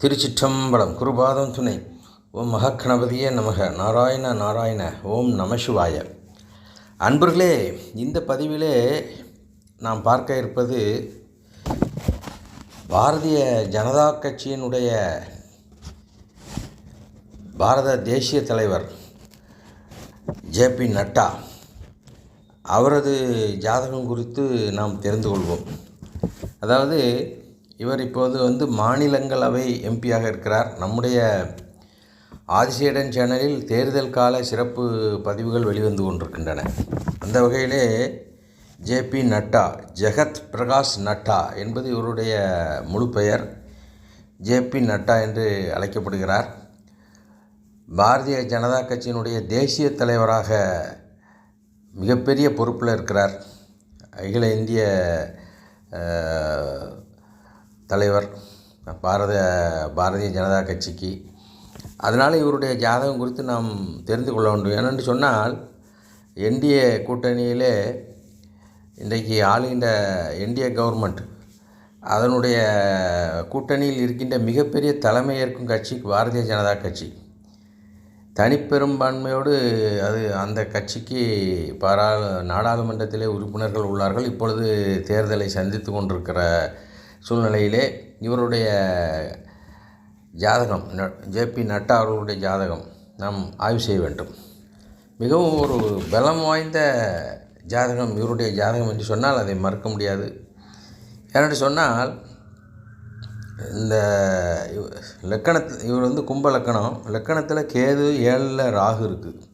திருச்சிற்றம்பலம் குருபாதம் துணை. ஓம் மகக்கணபதியே நமக. நாராயண நாராயண. ஓம் நமசிவாய அன்பர்களே இந்த பதிவிலே நாம் பார்க்க இருப்பது பாரதிய ஜனதா கட்சியினுடைய பாரத தேசிய தலைவர் ஜேபி நட்டா. அவரது ஜாதகம் குறித்து நாம் தெரிந்து கொள்வோம். அதாவது இவர் இப்போது வந்து மாநிலங்களவை எம்பியாக இருக்கிறார். நம்முடைய ஆதிசேடன் சேனலில் தேர்தல் கால சிறப்பு பதிவுகள் வெளிவந்து கொண்டிருக்கின்றன. அந்த வகையிலே ஜேபி நட்டா ஜெகத் பிரகாஷ் நட்டா என்பது இவருடைய முழு பெயர். ஜேபி நட்டா என்று அழைக்கப்படுகிறார். பாரதிய ஜனதா கட்சியினுடைய தேசிய தலைவராக மிகப்பெரிய பொறுப்பில் இருக்கிறார். அகில இந்திய தலைவர் பாரத பாரதிய ஜனதா கட்சிக்கு. அதனால் இவருடைய ஜாதகம் குறித்து நாம் தெரிந்து கொள்ள வேண்டும். ஏனென்று சொன்னால் என்டிஏ கூட்டணியிலே இன்றைக்கு ஆளுகின்ற என்டிஏ கவர்மெண்ட் அதனுடைய கூட்டணியில் இருக்கின்ற மிகப்பெரிய தலைமை ஏற்கும் கட்சி பாரதிய ஜனதா கட்சி. தனிப்பெரும்பான்மையோடு அது அந்த கட்சிக்கு பாரா நாடாளுமன்றத்திலே உறுப்பினர்கள் உள்ளார்கள். இப்பொழுது தேர்தலை சந்தித்து கொண்டிருக்கிற சூழ்நிலையிலே இவருடைய ஜாதகம் ஜேபி நட்டா அவர்களுடைய ஜாதகம் நாம் ஆய்வு செய்ய வேண்டும். மிகவும் ஒரு பலம் வாய்ந்த ஜாதகம் இவருடைய ஜாதகம் என்று சொன்னால் அதை மறுக்க முடியாது. ஏன்னு சொன்னால் இந்த இவ- லக்கணத்தில் இவர் வந்து கும்ப லக்கணம். லக்கணத்தில் கேது ஏழில் ராகு இருக்குது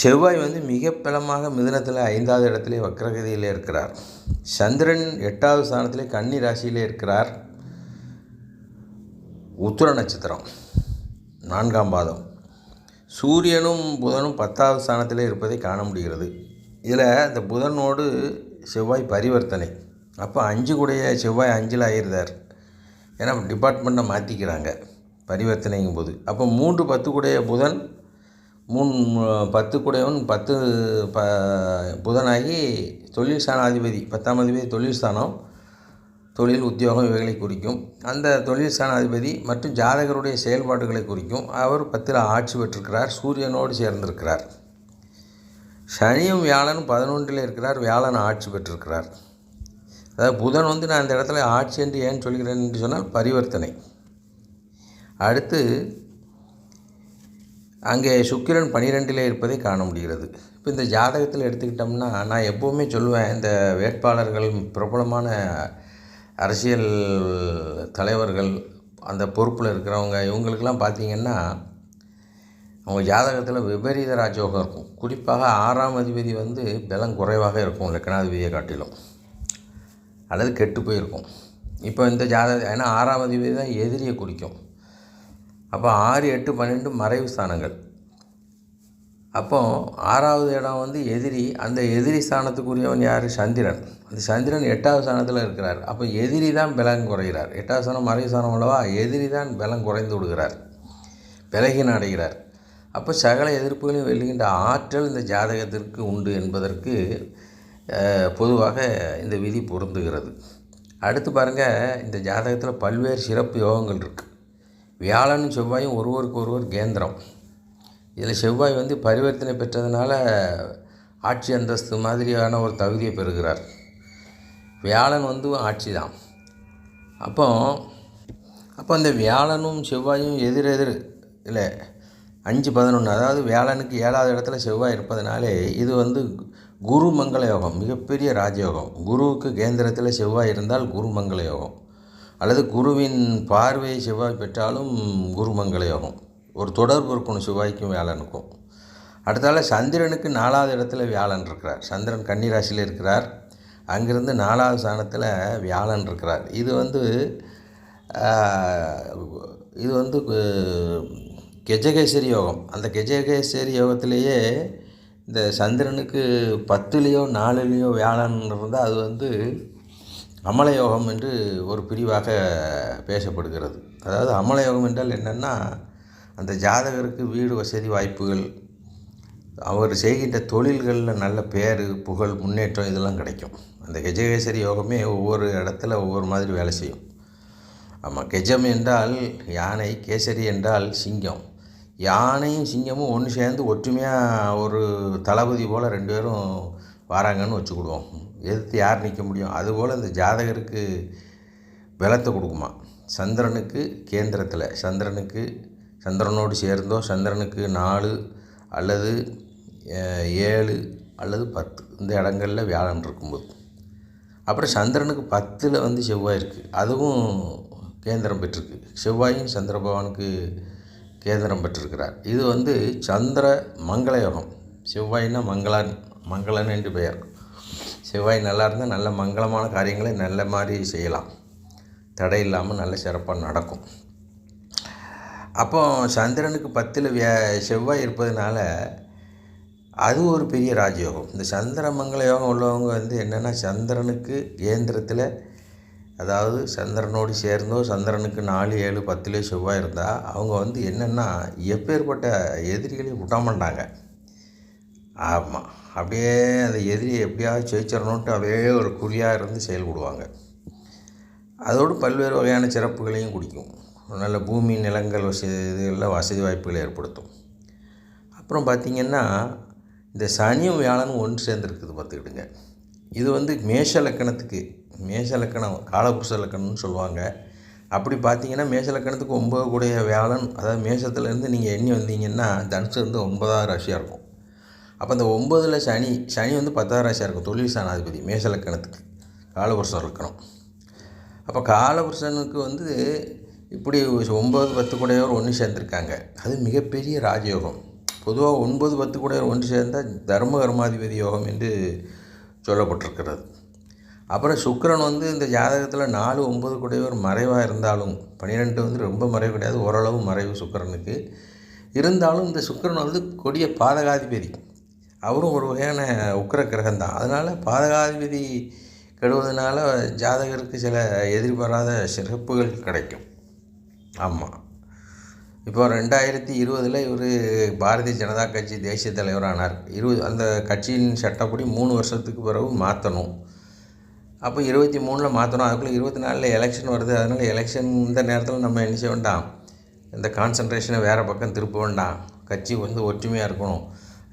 செவ்வாய் வந்து மிக பலமாக மிதுனத்தில் ஐந்தாவது இடத்திலே வக்ரகதியில் இருக்கிறார். சந்திரன் எட்டாவது ஸ்தானத்திலே கன்னி ராசியிலே இருக்கிறார். உத்திர நட்சத்திரம் நான்காம் பாதம். சூரியனும் புதனும் பத்தாவது ஸ்தானத்திலே இருப்பதை காண முடிகிறது. இதில் இந்த புதனோடு செவ்வாய் பரிவர்த்தனை. அப்போ அஞ்சு கூடைய செவ்வாய் அஞ்சில் ஆயிருந்தார். ஏன்னா டிபார்ட்மெண்ட்டை மாற்றிக்கிறாங்க பரிவர்த்தனைங்கும் போது அப்போ மூன்று பத்து கூடைய புதன் மூணு பத்து கூடையவன் பத்து ப புதனாகி தொழில் ஸ்தானாதிபதி பத்தாம் அதிபதி தொழில் ஸ்தானம் தொழில் உத்தியோகம் இவைகளை குறிக்கும். அந்த தொழில் ஸ்தானாதிபதி மற்றும் ஜாதகருடைய செயல்பாடுகளை குறிக்கும். அவர் பத்தில் ஆட்சி பெற்றிருக்கிறார் சூரியனோடு சேர்ந்திருக்கிறார். சனியும் வியாழனும் பதினொன்றில் இருக்கிறார் வியாழன் ஆட்சி பெற்றிருக்கிறார். அதாவது புதன் வந்து நான் அந்த இடத்துல ஆட்சி என்று ஏன் சொல்கிறேன் என்று சொன்னால் பரிவர்த்தனை. அடுத்து அங்கே சுக்கிரன் பனிரெண்டில் இருப்பதை காண முடிகிறது. இப்போ இந்த ஜாதகத்தில் எடுத்துக்கிட்டோம்னா நான் எப்போவுமே சொல்லுவேன் இந்த வேட்பாளர்கள் பிரபலமான அரசியல் தலைவர்கள் அந்த பொறுப்பில் இருக்கிறவங்க இவங்களுக்கெல்லாம் பார்த்தீங்கன்னா அவங்க ஜாதகத்தில் விபரீத ராஜயோகம் இருக்கும். குறிப்பாக ஆறாம் அதிபதி வந்து பலம் குறைவாக இருக்கும் லக்னாதிபதியை காட்டிலும். அல்லது கெட்டு போயிருக்கும். இப்போ இந்த ஜாதகம் ஏன்னா ஆறாம் அதிபதி தான் எதிரியை குறிக்கும். அப்போ ஆறு எட்டு பன்னெண்டு மறைவு ஸ்தானங்கள் அப்போ ஆறாவது இடம் வந்து எதிரி. அந்த எதிரி ஸ்தானத்துக்குரியவன் யார்? சந்திரன். அந்த சந்திரன் எட்டாவது ஸ்தானத்தில் இருக்கிறார். அப்போ எதிரி தான் பலம் குறைகிறார். எட்டாவது ஸ்தானம் மறைவு ஸ்தானம் அல்லவா? எதிரி தான் பலம் குறைந்து விடுகிறார். விலகின அடைகிறார். அப்போ சகல எதிர்ப்புகளையும் வெல்லுகின்ற ஆற்றல் இந்த ஜாதகத்திற்கு உண்டு என்பதற்கு பொதுவாக இந்த விதி பொருந்துகிறது. அடுத்து பாருங்கள் இந்த ஜாதகத்தில் பல்வேறு சிறப்பு யோகங்கள் இருக்குது வியாழனும் செவ்வாயும் ஒருவருக்கு ஒருவர் கேந்திரம். இதில் செவ்வாய் வந்து பரிவர்த்தனை பெற்றதுனால ஆட்சி அந்தஸ்து மாதிரியான ஒரு தகுதியை பெறுகிறார். வியாழன் வந்து ஆட்சி தான் அப்போ அப்போ அந்த வியாழனும் செவ்வாயும் எதிரெதிர் இல்லை அஞ்சு பதினொன்று அதாவது வியாழனுக்கு ஏழாவது இடத்துல செவ்வாய் இருப்பதனாலே இது வந்து குரு மங்கள யோகம் மிகப்பெரிய ராஜயோகம். குருவுக்கு கேந்திரத்தில் செவ்வாய் இருந்தால் குரு மங்கள யோகம். அல்லது குருவின் பார்வை செவ்வாய் பெற்றாலும் குருமங்கள யோகம் ஒரு தொடர்பு இருக்கணும் செவ்வாய்க்கும் வியாழனுக்கும். அடுத்தால சந்திரனுக்கு நாலாவது இடத்துல வியாழன் இருக்கிறார். சந்திரன் கன்னிராசியில் இருக்கிறார். அங்கிருந்து நாலாவது ஸ்தானத்தில் வியாழன் இருக்கிறார். இது வந்து இது வந்து கெஜகேசரி யோகம். அந்த கெஜகேசரி யோகத்திலேயே இந்த சந்திரனுக்கு பத்துலேயோ நாலுலேயோ வியாழன் இருந்தால் அது வந்து அமல யோகம் என்று ஒரு பிரிவாக பேசப்படுகிறது. அதாவது அமல யோகம் என்றால் என்னென்னா அந்த ஜாதகருக்கு வீடு வசதி வாய்ப்புகள் அவர் செய்கின்ற தொழில்களில் நல்ல பேர் புகழ் முன்னேற்றம் இதெல்லாம் கிடைக்கும். அந்த கஜகேசரி யோகமே ஒவ்வொரு இடத்துல ஒவ்வொரு மாதிரி வேலை செய்யும். ஆமாம் கெஜம் என்றால் யானை கேசரி என்றால் சிங்கம். யானையும் சிங்கமும் ஒன்று சேர்ந்து ஒற்றுமையாக ஒரு தளபதி போல் ரெண்டு பேரும் வராங்கன்னு வச்சுக்கிடுவோம். எதிர்த்து யார் நிற்க முடியும்? அதுபோல் இந்த ஜாதகருக்கு பலத்தை கொடுக்குமா? சந்திரனுக்கு கேந்திரத்தில். சந்திரனுக்கு சந்திரனோடு சேர்ந்தோ சந்திரனுக்கு நாலு அல்லது ஏழு அல்லது பத்து இந்த இடங்களில் வியாழன் இருக்கும்போது. அப்புறம் சந்திரனுக்கு பத்தில் வந்து செவ்வாய் இருக்குது அதுவும் கேந்திரம் பெற்றிருக்கு. செவ்வாயும் சந்திர பகவானுக்கு கேந்திரம் பெற்றிருக்கிறார். இது வந்து சந்திர மங்கள யோகம். செவ்வாயின்னா மங்களான் மங்களன் என்று பெயர். செவ்வாய் நல்லா இருந்தால் நல்ல மங்களமான காரியங்களை நல்ல மாதிரி செய்யலாம். தடை இல்லாமல் நல்ல சிறப்பாக நடக்கும். அப்போ சந்திரனுக்கு பத்தில் வியா செவ்வாய் இருப்பதனால அது ஒரு பெரிய ராஜயோகம். இந்த சந்திர மங்கள யோகம் உள்ளவங்க வந்து என்னென்னா சந்திரனுக்கு கேந்திரத்தில் அதாவது சந்திரனோடு சேர்ந்தோ சந்திரனுக்கு நாலு ஏழு பத்துலேயோ செவ்வாய் இருந்தால் அவங்க வந்து என்னென்னா எப்பேற்பட்ட எதிரிகளையும் விட மாட்டாங்க ஆமாம் அப்படியே அந்த எதிரியை எப்படியாவது ஜெயிச்சிடணுன்ட்டு அப்படியே ஒரு குறியாக இருந்து செயல்படுவாங்க அதோடு பல்வேறு வகையான சிறப்புகளையும் குடிக்கும். நல்ல பூமி நிலங்கள் வசதி இதுகளில் வசதி வாய்ப்புகளை ஏற்படுத்தும். அப்புறம் பார்த்திங்கன்னா இந்த சனியும் வியாழனும் ஒன்று சேர்ந்துருக்குது பார்த்துக்கிடுங்க. இது வந்து மேஷ லக்கணத்துக்கு மேஷ லக்கணம் காலபுருஷ லக்கணம்னு சொல்லுவாங்க. அப்படி பார்த்தீங்கன்னா மேஷ லக்கணத்துக்கு ஒம்பது கூடிய வியாழன் அதாவது மேஷத்துலேருந்து நீங்கள் எண்ணி வந்தீங்கன்னா தனுசு வந்து ஒன்பதாவது ராசியாக இருக்கும். அப்போ அந்த ஒம்பதில் சனி சனி வந்து பத்தாவது ராசியாக இருக்கும். தொழில் சாணாதிபதி மேசலக்கணத்துக்கு காலபுருஷன் இருக்கணும் லக்கணம். அப்போ காலபுருஷனுக்கு வந்து இப்படி ஒம்பது பத்து கூடையவர் ஒன்று சேர்ந்துருக்காங்க. அது மிகப்பெரிய ராஜயோகம். பொதுவாக ஒன்பது பத்து கூடையவர் ஒன்று சேர்ந்தால் தர்ம கர்மாதிபதி யோகம் என்று சொல்லப்பட்டிருக்கிறது. அப்புறம் சுக்கரன் வந்து இந்த ஜாதகத்தில் நாலு ஒம்பது கூடையவர் மறைவாக இருந்தாலும் பன்னிரெண்டு வந்து ரொம்ப மறைவு கிடையாது. ஓரளவு மறைவு சுக்கரனுக்கு. இருந்தாலும் இந்த சுக்கிரன் வந்து கொடிய பாதகாதிபதி. அவரும் ஒரு வகையான உக்கர கிரகம் தான் அதனால் பாதகாதிபதி கெடுவதனால ஜாதகருக்கு சில எதிர்பாராத சிறப்புகள் கிடைக்கும். ஆமாம் இப்போ ரெண்டாயிரத்தி இருபதில் இவர் பாரதிய ஜனதா கட்சி தேசிய தலைவரானார். இருபது அந்த கட்சியின் சட்டப்படி மூணு வருஷத்துக்கு பிறகு மாற்றணும் அப்போ இருபத்தி மூணில் மாற்றணும் அதுக்குள்ளே இருபத்தி நாலில் எலெக்ஷன் வருது. அதனால் எலெக்ஷன் இந்த நேரத்தில் நம்ம என்ன செய்ய வேண்டாம்? இந்த கான்சன்ட்ரேஷனை வேறு பக்கம் திருப்ப வேண்டாம். கட்சி வந்து ஒற்றுமையாக இருக்கணும்.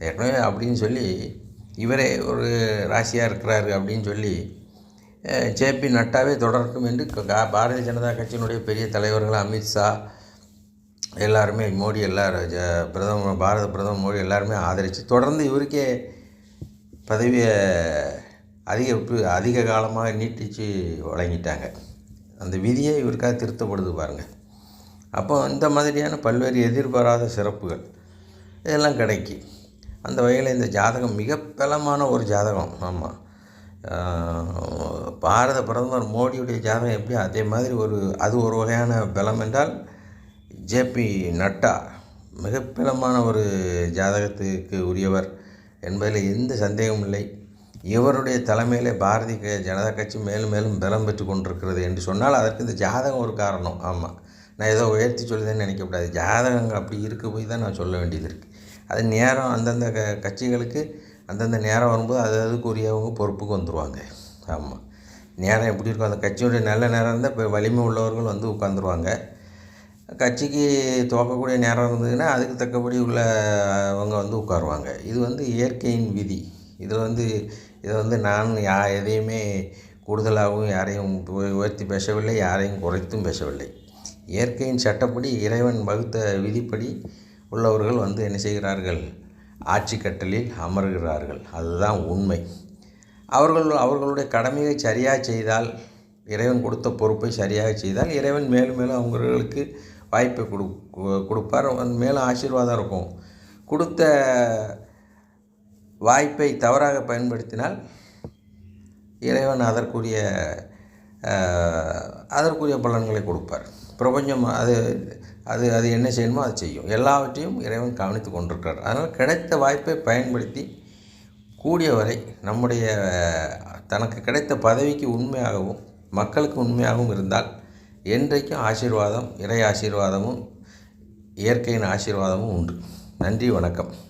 ஏற்கனவே அப்படின்னு சொல்லி இவரே ஒரு ராசியாக இருக்கிறாரு அப்படின்னு சொல்லி ஜேபி நட்டாவே தொடரட்டும் என்று பாரதிய ஜனதா கட்சியினுடைய பெரிய தலைவர்கள் அமித்ஷா எல்லாருமே மோடி எல்லாரும் ஜ- பிரதமர் பாரத பிரதமர் மோடி எல்லாருமே ஆதரித்து தொடர்ந்து இவருக்கே பதவியை அதிக அதிக காலமாக நீட்டிச்சு வழங்கிட்டாங்க. அந்த விதியே இவருக்காக திருத்தப்படுது பாருங்கள் அப்போ இந்த மாதிரியான பல்வேறு எதிர்பாராத சிறப்புகள் இதெல்லாம் கிடைக்கும். அந்த வகையில் இந்த ஜாதகம் மிக பலமான ஒரு ஜாதகம். ஆமாம் பாரத பிரதமர் மோடியுடைய ஜாதகம் எப்படி? அதே மாதிரி ஒரு அது ஒரு வகையான பலம் என்றால் ஜேபி நட்டா மிக பலமான ஒரு ஜாதகத்துக்கு உரியவர் என்பதில் எந்த சந்தேகமும் இல்லை. இவருடைய தலைமையில் பாரதிய ஜனதா கட்சி மேலும் மேலும் பலம் பெற்று கொண்டிருக்கிறது என்று சொன்னால் அதற்கு இந்த ஜாதகம் ஒரு காரணம். ஆமாம் நான் ஏதோ உயர்த்தி சொல்லுதேன்னு நினைக்கக்கூடாது. ஜாதகங்கள் அப்படி இருக்க போய் தான் நான் சொல்ல வேண்டியது இருக்குது அது நேரம் அந்தந்த க கட்சிகளுக்கு அந்தந்த நேரம் வரும்போது அது அதுக்குரியவங்க பொறுப்புக்கு வந்துடுவாங்க ஆமாம் நேரம் எப்படி இருக்கும் அந்த கட்சியுடைய நல்ல நேரம் இருந்தால் இப்போ வலிமை உள்ளவர்கள் வந்து உட்காந்துருவாங்க. கட்சிக்கு துவக்கக்கூடிய நேரம் இருந்ததுன்னா அதுக்கு தக்கபடி உள்ளவங்க வந்து உட்காருவாங்க. இது வந்து இயற்கையின் விதி. இதில் வந்து இதை வந்து நான் யா எதையுமே கூடுதலாகவும் யாரையும் உயர்த்தி பேசவில்லை யாரையும் குறைத்தும் பேசவில்லை. இயற்கையின் சட்டப்படி இறைவன் வகுத்த விதிப்படி உள்ளவர்கள் வந்து என்ன செய்கிறார்கள்? ஆட்சி கட்டலில் அமர்கிறார்கள். அதுதான் உண்மை. அவர்கள் அவர்களுடைய கடமையை சரியாக செய்தால் இறைவன் கொடுத்த பொறுப்பை சரியாக செய்தால் இறைவன் மேலும் மேலும் அவங்களுக்கு வாய்ப்பை கொடு கொடுப்பார். மேலும் ஆசீர்வாதம் இருக்கும். கொடுத்த வாய்ப்பை தவறாக பயன்படுத்தினால் இறைவன் அதற்குரிய அதற்குரிய பலன்களை கொடுப்பார். பிரபஞ்சம் அது அது அது என்ன செய்யணுமோ அது செய்யும். எல்லாவற்றையும் இறைவன் கவனித்து கொண்டிருக்கிறார். அதனால் கிடைத்த வாய்ப்பை பயன்படுத்தி கூடிய வரை நம்முடைய தனக்கு கிடைத்த பதவிக்கு உண்மையாகவும் மக்களுக்கு உண்மையாகவும் இருந்தால் என்றைக்கும் ஆசீர்வாதம் இறை ஆசீர்வாதமும் இயற்கையின் ஆசீர்வாதமும் உண்டு. நன்றி வணக்கம்.